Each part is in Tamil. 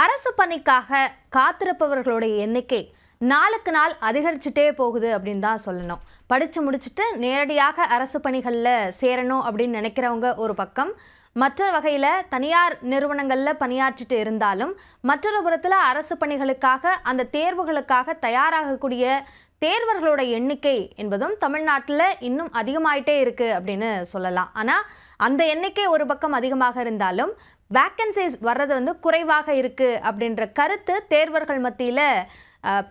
அரசு பணிக்காக காத்திருப்பவர்களுடைய எண்ணிக்கை நாளுக்கு நாள் அதிகரிச்சுட்டே போகுது அப்படின்னு தான் சொல்லணும். படித்து முடிச்சுட்டு நேரடியாக அரசு பணிகளில் சேரணும் அப்படின்னு நினைக்கிறவங்க ஒரு பக்கம். மற்ற வகையில் தனியார் நிறுவனங்களில் பணியாற்றிட்டு இருந்தாலும் மற்றொரு புறத்தில் அரசு பணிகளுக்காக அந்த தேர்வுகளுக்காக தயாராகக்கூடிய தேர்வர்களோட எண்ணிக்கை என்பதும் தமிழ்நாட்டில் இன்னும் அதிகமாயிட்டே இருக்குது அப்படின்னு சொல்லலாம். ஆனால் அந்த எண்ணிக்கை ஒரு பக்கம் அதிகமாக இருந்தாலும் வேக்கன்சிஸ் வர்றது வந்து குறைவாக இருக்குது அப்படின்ற கருத்து தேர்வர்கள் மத்தியில்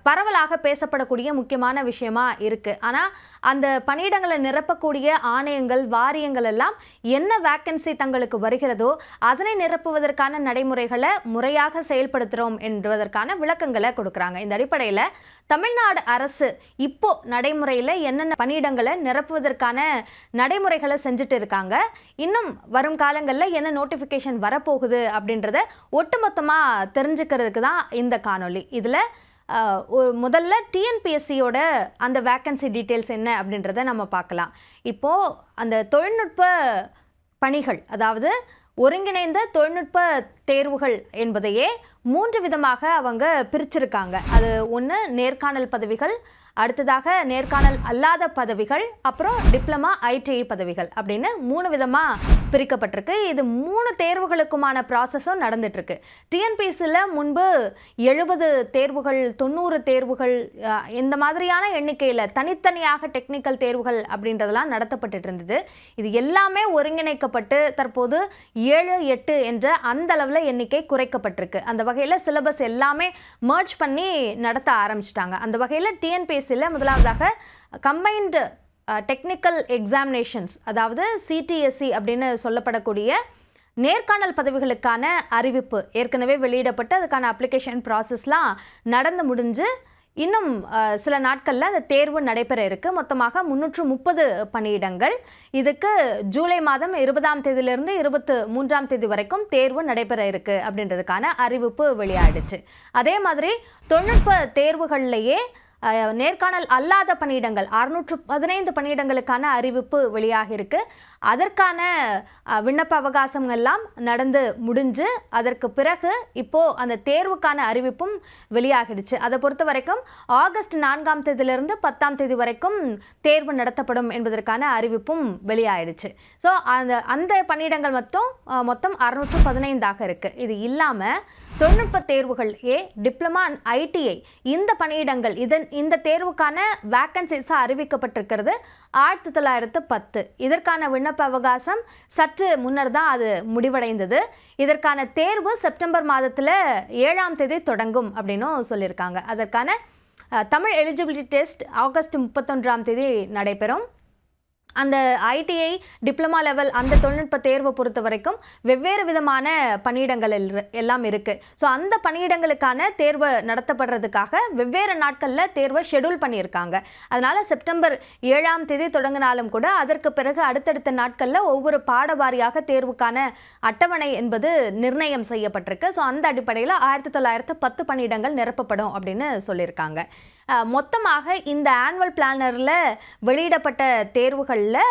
பரவலாக பேசப்படக்கூடிய முக்கியமான விஷயமா இருக்குது ஆனால் அந்த பணியிடங்களை நிரப்பக்கூடிய ஆணையங்கள் வாரியங்கள் எல்லாம் என்ன வேக்கன்சி தங்களுக்கு வருகிறதோ அதனை நிரப்புவதற்கான நடைமுறைகளை முறையாக செயல்படுத்துகிறோம் என்பதற்கான விளக்கங்களை கொடுக்குறாங்க. இந்த அடிப்படையில் தமிழ்நாடு அரசு இப்போ நடைமுறையில் என்னென்ன பணியிடங்களை நிரப்புவதற்கான நடைமுறைகளை செஞ்சுட்டு இருக்காங்க. இன்னும் வரும் காலங்களில் என்ன நோட்டிஃபிகேஷன் வரப்போகுது அப்படின்றத ஒட்டுமொத்தமாக தெரிஞ்சுக்கிறதுக்கு தான் இந்த காணொளி. இதில் ஒரு முதல்ல டிஎன்பிஎஸ்சியோட அந்த வேக்கன்சி டீட்டெயில்ஸ் என்ன அப்படின்றத நம்ம பார்க்கலாம். இப்போது அந்த தொழில்நுட்ப பணிகள் அதாவது ஒருங்கிணைந்த தொழில்நுட்ப தேர்வுகள் என்பதையே மூன்று விதமாக அவங்க பிரிச்சிருக்காங்க. அது ஒன்று நேர்காணல் பதவிகள் அடுத்ததாக நேர்காணல் அல்லாத பதவிகள் அப்புறம் டிப்ளமா ஐடிஐ பதவிகள் அப்படின்னு மூணு விதமாக பிரிக்கப்பட்டிருக்கு. இது மூணு தேர்வுகளுக்குமான ப்ராசஸும் நடந்துட்டுருக்கு. டிஎன்பிஎஸ்சியில் முன்பு எழுபது தேர்வுகள் தொண்ணூறு தேர்வுகள் இந்த மாதிரியான எண்ணிக்கையில் தனித்தனியாக டெக்னிக்கல் தேர்வுகள் அப்படின்றதெல்லாம் நடத்தப்பட்டு இருந்தது இது எல்லாமே ஒருங்கிணைக்கப்பட்டு தற்போது ஏழு எட்டு என்ற அந்த அளவில் எண்ணிக்கை குறைக்கப்பட்டிருக்கு. அந்த வகையில் சிலபஸ் எல்லாமே மர்ஜ் பண்ணி நடத்த ஆரம்பிச்சிட்டாங்க. அந்த வகையில் டிஎன்பிஎஸ்சியில் முதலாவதாக கம்பைன்டு டெக்னிக்கல் எக்ஸாமினேஷன்ஸ் அதாவது சிடிஎஸ்சி அப்படின்னு சொல்லப்படக்கூடிய நேர்காணல் பதவிகளுக்கான அறிவிப்பு ஏற்கனவே வெளியிடப்பட்டு அதுக்கான அப்ளிகேஷன் ப்ராசஸ்லாம் நடந்து முடிஞ்சு இன்னும் சில நாட்களில் அந்த தேர்வு நடைபெற இருக்குது மொத்தமாக முன்னூற்று முப்பது பணியிடங்கள். இதுக்கு ஜூலை மாதம் இருபதாம் தேதியிலிருந்து இருபத்து மூன்றாம் தேதி வரைக்கும் தேர்வு நடைபெற இருக்கு அப்படின்றதுக்கான அறிவிப்பு வெளியாயிடுச்சு. அதே மாதிரி தொழில்நுட்ப தேர்வுகள்லேயே நேர்காணல் அல்லாத பணியிடங்கள் அறுநூற்று பதினைந்து பணியிடங்களுக்கான அறிவிப்பு வெளியாகியிருக்கு. அதற்கான விண்ணப்ப அவகாசங்கள்லாம் எல்லாம் நடந்து முடிஞ்சு அதற்கு பிறகு இப்போ அந்த தேர்வுக்கான அறிவிப்பும் வெளியாகிடுச்சு. அதை பொறுத்த வரைக்கும் ஆகஸ்ட் நான்காம் தேதியிலிருந்து பத்தாம் தேதி வரைக்கும் தேர்வு நடத்தப்படும் என்பதற்கான அறிவிப்பும் வெளியாயிடுச்சு. ஸோ அந்த அந்த பணியிடங்கள் மொத்தம் மொத்தம் அறுநூற்று பதினைந்தாக இருக்குது இது இல்லாமல் தொழில்நுட்ப தேர்வுகள் ஏ டிப்ளமா அண்ட் ஐடிஐ இந்த பணியிடங்கள் இதன் இந்த தேர்வுக்கான வேக்கன்சிஸாக அறிவிக்கப்பட்டிருக்கிறது. ஆயிரத்தி தொள்ளாயிரத்து பத்து. இதற்கான விண்ணப்ப அவகாசம் சற்று முன்னர் தான் அது முடிவடைந்தது. இதற்கான தேர்வு செப்டம்பர் மாதத்தில் ஏழாம் தேதி தொடங்கும் அப்படின்னும் சொல்லியிருக்காங்க. அதற்கான தமிழ் எலிஜிபிலிட்டி டெஸ்ட் ஆகஸ்ட் முப்பத்தொன்றாம் தேதி நடைபெறும். அந்த ஐடிஐ டிப்ளமா லெவல் அந்த தொழில்நுட்ப தேர்வை பொறுத்த வரைக்கும் வெவ்வேறு விதமான பணியிடங்கள் எல்- எல்லாம் இருக்குது ஸோ அந்த பணியிடங்களுக்கான தேர்வு நடத்தப்படுறதுக்காக வெவ்வேறு நாட்களில் தேர்வை ஷெட்யூல் பண்ணியிருக்காங்க. அதனால் செப்டம்பர் ஏழாம் தேதி தொடங்கினாலும் கூட அதற்கு பிறகு அடுத்தடுத்த நாட்களில் ஒவ்வொரு பாடவாரியாக தேர்வுக்கான அட்டவணை என்பது நிர்ணயம் செய்யப்பட்டிருக்கு. ஸோ அந்த அடிப்படையில் ஆயிரத்தி தொள்ளாயிரத்து பத்து பணியிடங்கள் நிரப்பப்படும் அப்படின்னு சொல்லியிருக்காங்க. மொத்தமாக இந்த ஆனுவல் பிளானரில் வெளியிடப்பட்ட தேர்வுகளில்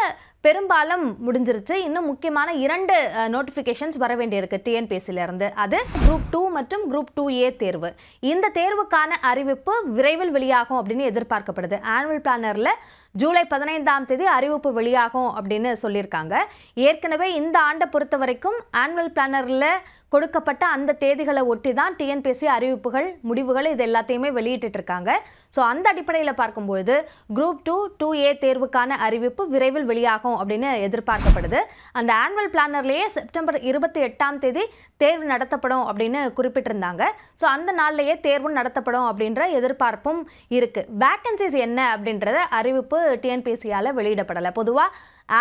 பெரும்பாலும் முடிஞ்சிருச்சு. இன்னும் முக்கியமான இரண்டு நோட்டிஃபிகேஷன்ஸ் வர வேண்டியிருக்கு டிஎன்பிஎஸ்சிலேருந்து அது குரூப் டூ மற்றும் குரூப் டூ ஏ தேர்வு. இந்த தேர்வுக்கான அறிவிப்பு விரைவில் வெளியாகும் அப்படின்னு எதிர்பார்க்கப்படுது. ஆனுவல் பிளானரில் ஜூலை பதினைந்தாம் தேதி அறிவிப்பு வெளியாகும் அப்படின்னு சொல்லியிருக்காங்க. ஏற்கனவே இந்த ஆண்டை பொறுத்த வரைக்கும் ஆனுவல் பிளானரில் கொடுக்கப்பட்ட அந்த தேதிகளை ஒட்டி தான் டிஎன்பிஎஸ்சி அறிவிப்புகள் முடிவுகள் இது எல்லாத்தையுமே வெளியிட்டு இருக்காங்க ஸோ அந்த அடிப்படையில் பார்க்கும்பொழுது குரூப் டூ டூ ஏ தேர்வுக்கான அறிவிப்பு விரைவில் வெளியாகும் அப்படின்னு எதிர்பார்க்கப்படுது. அந்த ஆனுவல் பிளானர்லேயே செப்டம்பர் இருபத்தி எட்டாம் தேதி தேர்வு நடத்தப்படும் அப்படின்னு குறிப்பிட்டிருந்தாங்க. ஸோ அந்த நாள்லேயே தேர்வு நடத்தப்படும் அப்படின்ற எதிர்பார்ப்பும் இருக்குது வேக்கன்சிஸ் என்ன அப்படின்றத அறிவிப்பு டிஎன்பிஎஸ்சியால் வெளியிடப்படலை. பொதுவாக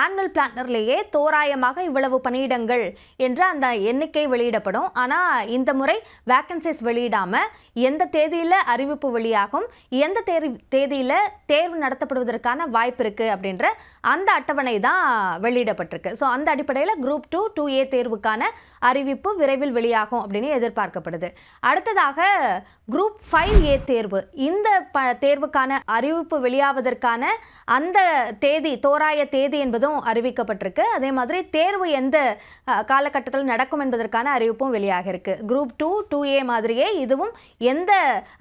ஆனுவல் பிளானர்லேயே தோராயமாக இவ்வளவு பணியிடங்கள் என்ற அந்த எண்ணிக்கை வெளியிடப்படும். ஆனால் இந்த முறை வேக்கன்சிஸ் வெளியிடாமல் எந்த தேதியில் அறிவிப்பு வெளியாகும் எந்த தேதி தேதியில் தேர்வு நடத்தப்படுவதற்கான வாய்ப்பு இருக்குது அப்படின்ற அந்த அட்டவணை தான் வெளியிடப்பட்டிருக்கு. ஸோ அந்த அடிப்படையில் குரூப் டூ டூ ஏ தேர்வுக்கான அறிவிப்பு விரைவில் வெளியாகும் அப்படின்னு எதிர்பார்க்கப்படுது. அடுத்ததாக குரூப் ஃபைவ் ஏ தேர்வு. இந்த ப தேர்வுக்கான அறிவிப்பு வெளியாவதற்கான அந்த தேதி தோராய தேதி என்பதும் அறிவிக்கப்பட்டிருக்கு. அதே மாதிரி தேர்வு எந்த காலகட்டத்தில் நடக்கும் என்பதற்கான அறிவிப்பும் வெளியாக இருக்கு. குரூப் டூ டூ ஏ மாதிரியே இதுவும் எந்த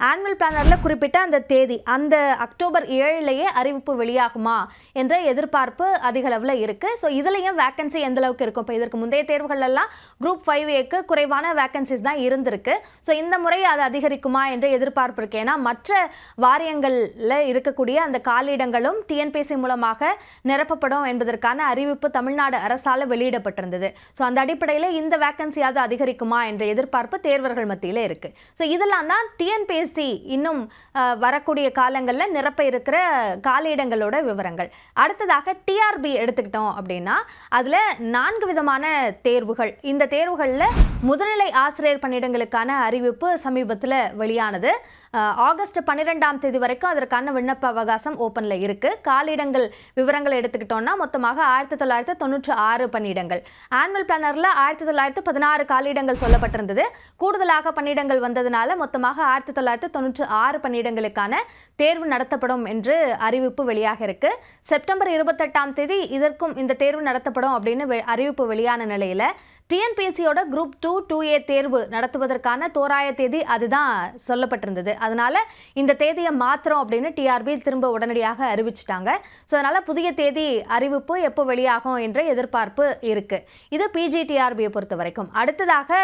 ஆனுவல் பிளானரில் குறிப்பிட்ட அந்த தேதி அந்த அக்டோபர் ஏழுலேயே அறிவிப்பு வெளியாகுமா என்ற எதிர்பார்ப்பு அதிக அளவில் இருக்குது ஸோ இதுலேயும் வேக்கன்சி எந்த அளவுக்கு இருக்கும்? இப்போ இதற்கு முந்தைய தேர்வுகளெல்லாம் குரூப் ஃபைவ் ஏக்கு குறைவான வேக்கன்சிஸ் தான் இருந்திருக்கு. ஸோ இந்த முறை அது அதிகரிக்குமா என்ற எதிர்பார்ப்பு இருக்கு. ஏன்னா மற்ற வாரியங்களில் இருக்கக்கூடிய அந்த காலியிடங்களும் டிஎன்பிஎஸ்சி மூலமாக நிரப்பப்படும் என்பதற்கான அறிவிப்பு தமிழ்நாடு அரசால் வெளியிடப்பட்டிருந்தது. ஸோ அந்த அடிப்படையில் இந்த வேக்கன்சியாவது அதிகரிக்குமா என்ற எதிர்பார்ப்பு தேர்வர்கள் மத்தியில் இருக்கு. ஸோ இதெல்லாம் தான் டிஎன்பிஎஸ்சி இன்னும் வரக்கூடிய காலங்களில் நிரப்ப இருக்கிற காலியிடங்களோட விவரங்கள். அடுத்ததாக டிஆர்பி எடுத்துக்கிட்டோம் அப்படின்னா அதில் நான்கு விதமான தேர்வுகள். இந்த தேர்வுகளில் முதுநிலை ஆசிரியர் பணியிடங்களுக்கான அறிவிப்பு சமீபத்தில் வெளியானது. ஆகஸ்ட் பன்னிரெண்டாம் தேதி வரைக்கும் அதற்கான விண்ணப்ப அவகாசம் ஓப்பனில் இருக்குது காலிடங்கள் விவரங்களை எடுத்துக்கிட்டோம்னா மொத்தமாக ஆயிரத்தி தொள்ளாயிரத்தி தொண்ணூற்றி ஆறு பணியிடங்கள். ஆனுவல் பிளானரில் ஆயிரத்தி தொள்ளாயிரத்தி பதினாறு காலியிடங்கள் சொல்லப்பட்டிருந்தது. கூடுதலாக பணியிடங்கள் வந்ததுனால மொத்தமாக ஆயிரத்தி தொள்ளாயிரத்தி தொண்ணூற்றி ஆறு பணியிடங்களுக்கான தேர்வு நடத்தப்படும் என்று அறிவிப்பு வெளியாக இருக்கு. செப்டம்பர் இருபத்தெட்டாம் தேதி இதற்கும் இந்த தேர்வு நடத்தப்படும் அப்படின்னு வெ- அறிவிப்பு வெளியான நிலையில் டிஎன்பிஎஸ்சியோட குரூப் டூ டூ ஏ தேர்வு நடத்துவதற்கான தோராய தேதி அதுதான் சொல்லப்பட்டிருந்தது. அதனால இந்த தேதியை மாத்திரம் அப்படின்னு டிஆர்பி திரும்ப உடனடியாக அறிவிச்சிட்டாங்க. ஸோ அதனால புதிய தேதி அறிவிப்பு எப்போ வெளியாகும் என்ற எதிர்பார்ப்பு இருக்கு. இது பிஜிடிஆர்பியை பொறுத்த வரைக்கும். அடுத்ததாக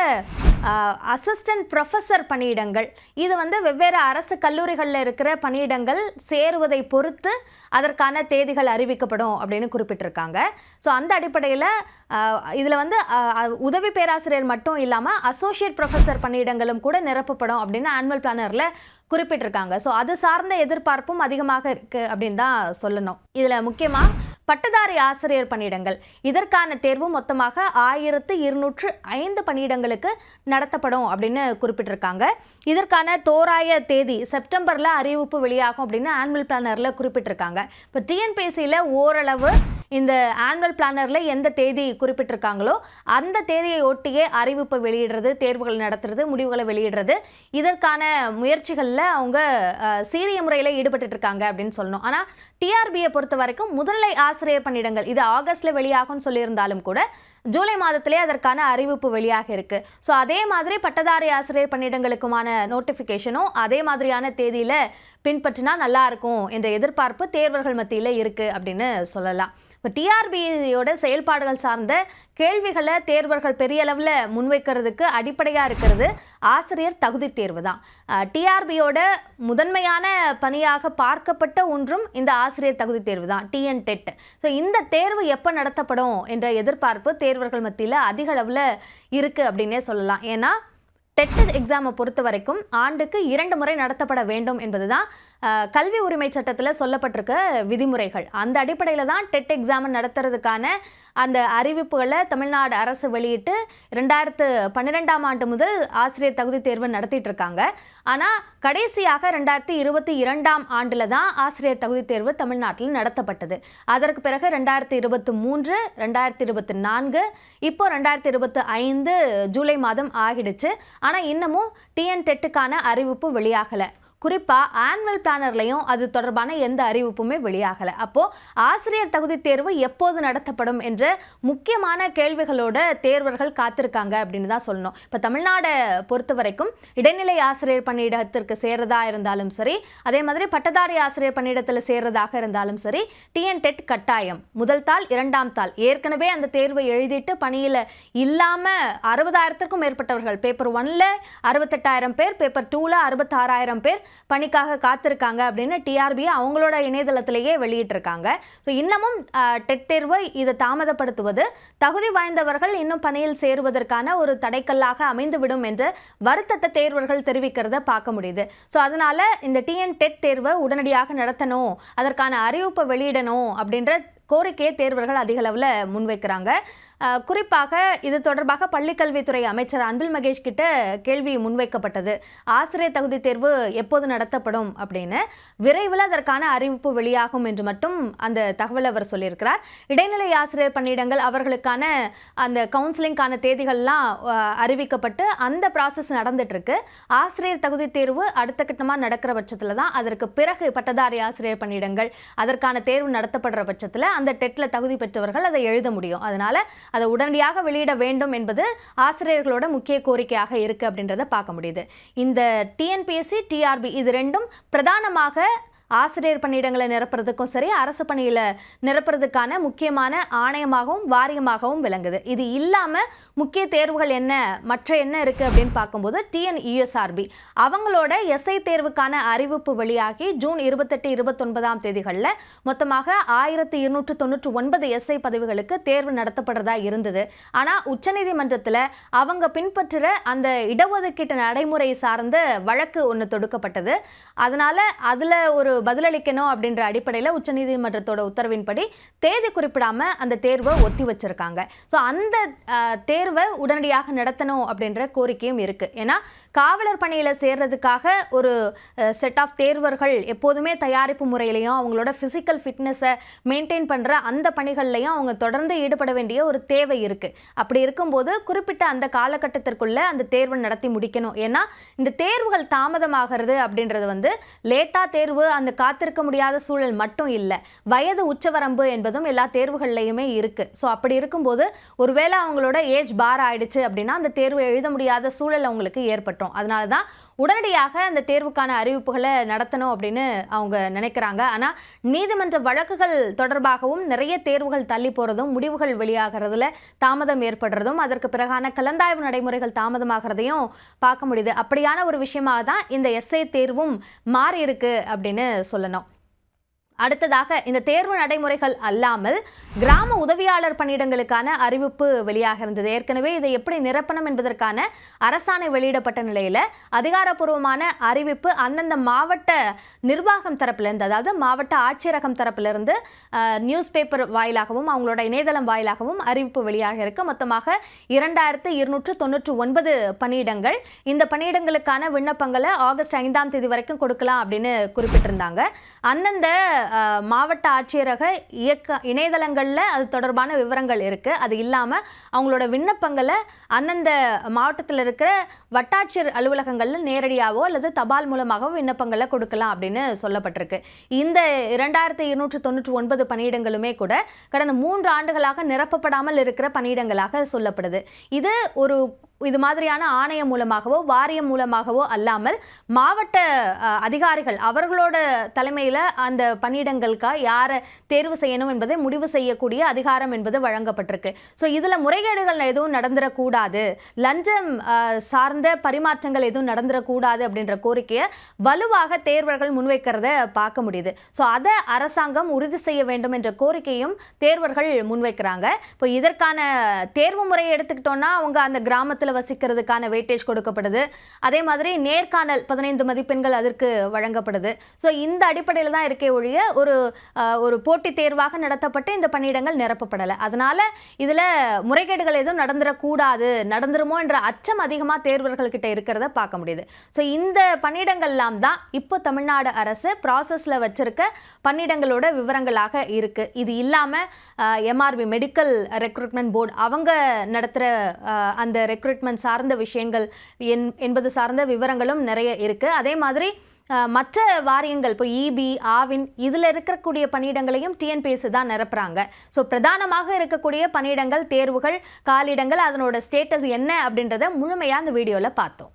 அசிஸ்டன்ட் ப்ரொஃபஸர் பணியிடங்கள். இது வந்து வெவ்வேறு அரசு கல்லூரிகளில் இருக்கிற பணியிடங்கள் சேருவதை பொறுத்து அதற்கான தேதிகள் அறிவிக்கப்படும் அப்படின்னு குறிப்பிட்டிருக்காங்க. ஸோ அந்த அடிப்படையில் இதில் வந்து உதவி பேராசிரியர் மட்டும் இல்லாமல் அசோசியேட் ப்ரொஃபஸர் பணியிடங்களும் கூட நிரப்பப்படும் அப்படின்னு ஆனுவல் பிளானரில் குறிப்பிட்டிருக்காங்க. ஸோ அது சார்ந்த எதிர்பார்ப்பும் அதிகமாக இருக்குது அப்படின்னு தான் சொல்லணும். இதில் முக்கியமாக பட்டதாரி ஆசிரியர் பணியிடங்கள். இதற்கான தேர்வு மொத்தமாக ஆயிரத்து இருநூற்று ஐந்து பணியிடங்களுக்கு நடத்தப்படும் அப்படின்னு குறிப்பிட்டிருக்காங்க. இதற்கான தோராய தேதி செப்டம்பரில் அறிவிப்பு வெளியாகும் அப்படின்னு ஆனுவல் பிளானரில் குறிப்பிட்டிருக்காங்க. இப்போ டிஎன்பிஎஸ்சியில் ஓரளவு இந்த ஆனுவல் பிளானரில் எந்த தேதி குறிப்பிட்டிருக்காங்களோ அந்த தேதியை ஒட்டியே அறிவிப்பை வெளியிடுறது தேர்வுகள் நடத்துறது முடிவுகளை வெளியிடுறது. இதற்கான முயற்சிகளில் அவங்க சீரிய முறையில் ஈடுபட்டு இருக்காங்க அப்படின்னு சொல்லணும். ஆனால் டிஆர்பியை பொறுத்த வரைக்கும் முதல்நிலை ஆசிரியர் பணியிடங்கள் இது ஆகஸ்ட்ல வெளியாகும்னு சொல்லியிருந்தாலும் கூட ஜூலை மாதத்திலே அதற்கான அறிவிப்பு வெளியாக இருக்கு. ஸோ அதே மாதிரி பட்டதாரி ஆசிரியர் பணியிடங்களுக்குமான நோட்டிஃபிகேஷனும் அதே மாதிரியான தேதியில் பின்பற்றினா நல்லா இருக்கும் என்ற எதிர்பார்ப்பு தேர்வர்கள் மத்தியில் இருக்கு அப்படின்னு சொல்லலாம். இப்போ டிஆர்பியோட செயல்பாடுகள் சார்ந்த கேள்விகளை தேர்வர்கள் பெரிய அளவில் முன்வைக்கிறதுக்கு அடிப்படையாக இருக்கிறது. ஆசிரியர் தகுதி தேர்வு தான். டிஆர்பியோட முதன்மையான பணியாக பார்க்கப்பட்ட ஒன்றும் இந்த ஆசிரியர் தகுதி தேர்வு தான். TN dead. ஸோ இந்த தேர்வு எப்போ நடத்தப்படும் என்ற எதிர்பார்ப்பு தேர்வர்கள் மத்தியில் அதிக அளவில் இருக்குது அப்படின்னே சொல்லலாம். ஏன்னா டெட் எக்ஸாமை பொறுத்த வரைக்கும் ஆண்டுக்கு இரண்டு முறை நடத்தப்பட வேண்டும் என்பதுதான் தான் கல்வி உரிமை சட்டத்தில் சொல்லப்பட்டிருக்க விதிமுறைகள். அந்த அடிப்படையில் தான் டெட் எக்ஸாம் நடத்துறதுக்கான அந்த அறிவிப்புகளை தமிழ்நாடு அரசு வெளியிட்டு ரெண்டாயிரத்து பன்னிரெண்டாம் ஆண்டு முதல் ஆசிரியர் தகுதி தேர்வு நடத்திட்டு இருக்காங்க ஆனால் கடைசியாக ரெண்டாயிரத்தி இருபத்தி இரண்டாம் ஆண்டில் தான் ஆசிரியர் தகுதி தேர்வு தமிழ்நாட்டில் நடத்தப்பட்டது. அதற்கு பிறகு ரெண்டாயிரத்தி இருபத்தி மூன்று ரெண்டாயிரத்தி இருபத்தி நான்கு இப்போ ரெண்டாயிரத்தி இருபத்தி ஐந்து ஜூலை மாதம் ஆகிடுச்சு. ஆனால் இன்னமும் டிஎன் டெட்டுக்கான அறிவிப்பு வெளியாகலை. குறிப்பாக ஆனுவல் பிளானர்லையும் அது தொடர்பான எந்த அறிவிப்புமே வெளியாகலை. அப்போது ஆசிரியர் தகுதி தேர்வு எப்போது நடத்தப்படும் என்ற முக்கியமான கேள்விகளோட தேர்வர்கள் காத்திருக்காங்க அப்படின்னு தான் சொல்லணும். இப்போ தமிழ்நாடை பொறுத்த வரைக்கும் இடைநிலை ஆசிரியர் பணியிடத்திற்கு சேர்றதா இருந்தாலும் சரி அதே மாதிரி பட்டதாரி ஆசிரியர் பணியிடத்தில் சேர்றதாக இருந்தாலும் சரி டிஎன் டெட் கட்டாயம். முதல் தாள் இரண்டாம் தாள். ஏற்கனவே அந்த தேர்வை எழுதிட்டு பணியில் இல்லாமல் அறுபதாயிரத்திற்கும் மேற்பட்டவர்கள். பேப்பர் ஒன்ல அறுபத்தெட்டாயிரம் பேர் பேப்பர் டூவில் அறுபத்தாறாயிரம் பேர் பணிக்காக காத்திருக்காங்க அப்படின்னு டிஆர்பி அவங்களோட இணையதளத்திலேயே வெளியிட்டிருக்காங்க. ஸோ இன்னமும் டெட் தேர்வை இதை தாமதப்படுத்துவது தகுதி வாய்ந்தவர்கள் இன்னும் பணியில் சேருவதற்கான ஒரு தடைக்கல்லாக அமைந்துவிடும் என்று வருத்தத்தை தேர்வர்கள் தெரிவிக்கிறத பார்க்க முடியுது. ஸோ அதனால் இந்த டிஎன் டெட் தேர்வை உடனடியாக நடத்தணும் அதற்கான அறிவிப்பை வெளியிடணும் அப்படின்ற கோரிக்கையை தேர்வர்கள் அதிகளவில் முன்வைக்கிறாங்க. குறிப்பாக இது தொடர்பாக பள்ளிக்கல்வித்துறை அமைச்சர் அன்பில் மகேஷ் கிட்ட கேள்வி முன்வைக்கப்பட்டது. ஆசிரியர் தகுதி தேர்வு எப்போது நடத்தப்படும் அப்படின்னு. விரைவில் அதற்கான அறிவிப்பு வெளியாகும் என்று மட்டும் அந்த தகவல் அவர் சொல்லியிருக்கிறார். இடைநிலை ஆசிரியர் பணியிடங்கள் அவர்களுக்கான அந்த கவுன்சிலிங்கான தேதிகள்லாம் அறிவிக்கப்பட்டு அந்த ப்ராசஸ் நடந்துட்டுருக்கு. ஆசிரியர் தகுதி தேர்வு அடுத்த கட்டமாக நடக்கிற பட்சத்தில் தான் அதற்கு பிறகு பட்டதாரி ஆசிரியர் பணியிடங்கள் அதற்கான தேர்வு நடத்தப்படுற பட்சத்தில் அந்த டெட்டில் தகுதி பெற்றவர்கள் அதை எழுத முடியும். அதனால் அதை உடனடியாக வெளியிட வேண்டும் என்பது ஆசிரியர்களோட முக்கிய கோரிக்கையாக இருக்குது அப்படின்றத பார்க்க முடியுது. இந்த டிஎன்பிஎஸ்சி டிஆர்பி இது ரெண்டும் பிரதானமாக ஆசிரியர் பணியிடங்களை நிரப்புறதுக்கும் சரி அரசு பணியில் நிரப்புறதுக்கான முக்கியமான ஆணையமாகவும் வாரியமாகவும் விளங்குது. இது இல்லாமல் முக்கிய தேர்வுகள் என்ன மற்ற என்ன இருக்குது அப்படின்னு பார்க்கும்போது டிஎன்இஎஸ்ஆர்பி அவங்களோட எஸ்ஐ தேர்வுக்கான அறிவிப்பு வெளியாகி ஜூன் இருபத்தெட்டு இருபத்தொன்பதாம் தேதிகளில் மொத்தமாக ஆயிரத்தி இருநூற்று தொண்ணூற்று ஒன்பது எஸ்ஐ பதவிகளுக்கு தேர்வு நடத்தப்படுறதா இருந்தது. ஆனால் உச்சநீதிமன்றத்தில் அவங்க பின்பற்றுகிற அந்த இடஒதுக்கீட்டு நடைமுறை சார்ந்த வழக்கு ஒன்று தொடுக்கப்பட்டது. அதனால் அதில் ஒரு பதிலளிக்கணும் அப்படின்ற அடிப்படையில் உச்சநீதிமன்றத்தோட உத்தரவின்படி தேதி குறிப்பிடாம அந்த தேர்வை ஒத்தி வச்சிருக்காங்க. ஸோ அந்த தேர்வை உடனடியாக நடத்தணும் அப்படின்ற கோரிக்கையும் இருக்குது ஏன்னா காவலர் பணியில் சேர்றதுக்காக ஒரு செட் ஆஃப் தேர்வர்கள் எப்போதுமே தயாரிப்பு முறையிலையும் அவங்களோட ஃபிசிக்கல் ஃபிட்னஸை மெயின்டைன் பண்ணுற அந்த பணிகள்லையும் அவங்க தொடர்ந்து ஈடுபட வேண்டிய ஒரு தேவை இருக்குது அப்படி இருக்கும்போது குறிப்பிட்ட அந்த காலகட்டத்திற்குள்ளே அந்த தேர்வை நடத்தி முடிக்கணும். ஏன்னா இந்த தேர்வுகள் தாமதமாகிறது அப்படின்றது வந்து லேட்டாக தேர்வு அந்த காத்திருக்க முடியாத சூழல் மட்டும் இல்லை. வயது உச்சவரம்பு என்பதும் எல்லா தேர்வுகள்லையுமே இருக்குது ஸோ அப்படி இருக்கும்போது ஒருவேளை அவங்களோட ஏஜ் பார் ஆயிடுச்சு அப்படின்னா அந்த தேர்வு எழுத முடியாத சூழல் அவங்களுக்கு ஏற்பட்டோம். அதனால தான் உடனடியாக அந்த தேர்வுக்கான அறிவிப்புகளை நடத்தணும் அப்படின்னு அவங்க நினைக்கிறாங்க. ஆனால் நீதிமன்ற வழக்குகள் தொடர்பாகவும் நிறைய தேர்வுகள் தள்ளி போகிறதும் முடிவுகள் வெளியாகிறதுல தாமதம் ஏற்படுறதும் அதற்கு பிறகான கலந்தாய்வு நடைமுறைகள் தாமதமாகிறதையும் பார்க்க முடியுது. அப்படியான ஒரு விஷயமாக தான் இந்த எஸ்ஐ தேர்வும் மாறி இருக்கு அப்படின்னு சொல்லணும். அடுத்ததாக இந்த தேர்வு நடைமுறைகள் அல்லாமல் கிராம உதவியாளர் பணியிடங்களுக்கான அறிவிப்பு வெளியாக இருந்தது ஏற்கனவே இதை எப்படி நிரப்பணும் என்பதற்கான அரசாணை வெளியிடப்பட்ட நிலையில் அதிகாரப்பூர்வமான அறிவிப்பு அந்தந்த மாவட்ட நிர்வாகம் தரப்பிலிருந்து அதாவது மாவட்ட ஆட்சியரகம் தரப்பிலிருந்து நியூஸ் பேப்பர் வாயிலாகவும் அவங்களோட இணையதளம் வாயிலாகவும் அறிவிப்பு வெளியாக இருக்கு மொத்தமாக இரண்டாயிரத்து இருநூற்று தொன்னூற்று ஒன்பது பணியிடங்கள். இந்த பணியிடங்களுக்கான விண்ணப்பங்களை ஆகஸ்ட் ஐந்தாம் தேதி வரைக்கும் கொடுக்கலாம் அப்படின்னு குறிப்பிட்டிருந்தாங்க. அந்தந்த மாவட்ட ஆட்சியரக இயக்க இணையதளங்களில் அது தொடர்பான விவரங்கள் இருக்குது அது இல்லாமல் அவங்களோட விண்ணப்பங்களை அந்தந்த மாவட்டத்தில் இருக்கிற வட்டாட்சியர் அலுவலகங்களில் நேரடியாகவோ அல்லது தபால் மூலமாகவோ விண்ணப்பங்களை கொடுக்கலாம் அப்படின்னு சொல்லப்பட்டிருக்கு. இந்த இரண்டாயிரத்தி இருநூற்று தொண்ணூற்றி ஒன்பது பணியிடங்களுமே கூட கடந்த மூன்று ஆண்டுகளாக நிரப்பப்படாமல் இருக்கிற பணியிடங்களாக சொல்லப்படுது. இது ஒரு இது மாதிரியான ஆணையம் மூலமாகவோ வாரியம் மூலமாகவோ அல்லாமல் மாவட்ட அதிகாரிகள் அவர்களோட தலைமையில் அந்த பணியிடங்களுக்கா யாரை தேர்வு செய்யணும் என்பதை முடிவு செய்யக்கூடிய அதிகாரம் என்பது வழங்கப்பட்டிருக்கு. ஸோ இதில் முறைகேடுகள் எதுவும் நடந்துடக்கூடாது லஞ்சம் சார்ந்த பரிமாற்றங்கள் எதுவும் நடந்துடக்கூடாது அப்படின்ற கோரிக்கையை வலுவாக தேர்வர்கள் முன்வைக்கிறத பார்க்க முடியுது. ஸோ அதை அரசாங்கம் உறுதி செய்ய வேண்டும் என்ற கோரிக்கையும் தேர்வர்கள் முன்வைக்கிறாங்க. இப்போ இதற்கான தேர்வு முறையை எடுத்துக்கிட்டோம்னா அவங்க அந்த கிராமத்தில் வசிக்கிறதுக்கான வெயிட்டேஜ் கொடுக்கப்படுது. அதே மாதிரி நேர்காணல் பதினைந்து மதிப்பெண்கள் அதற்கு வழங்கப்படுது. ஸோ இந்த அடிப்படையில் தான் இருக்கே ஒழிய ஒரு ஒரு போட்டித் தேர்வாக நடத்தப்பட்டு இந்த பணியிடங்கள் நிரப்பப்படலை. அதனால இதில் முறைகேடுகள் எதுவும் நடந்துடக்கூடாது நடந்துருமோ என்ற அச்சம் அதிகமாக தேர்வர்கள்கிட்ட இருக்கிறத பார்க்க முடியுது. ஸோ இந்த பணியிடங்கள்லாம் தான் இப்போ தமிழ்நாடு அரசு ப்ராசஸில் வச்சிருக்க பணியிடங்களோட விவரங்களாக இருக்குது இது இல்லாமல் எம்ஆர்பி மெடிக்கல் ரெக்ரூட்மெண்ட் போர்டு அவங்க நடத்துகிற அந்த ரெக்ரூட்மெண்ட் சார்ந்த விஷயங்கள் என் என்பது சார்ந்த விவரங்களும் நிறைய இருக்குது அதே மாதிரி மற்ற வாரியங்கள் இப்போ இபி ஆவின் இதில் இருக்கக்கூடிய பணியிடங்களையும் டிஎன்பிஎஸ்சி தான் நிரப்புறாங்க. ஸோ பிரதானமாக இருக்கக்கூடிய பணியிடங்கள் தேர்வுகள் காலிடங்கள் அதனோட ஸ்டேட்டஸ் என்ன அப்படின்றத முழுமையாக அந்த வீடியோவில் பார்த்தோம்.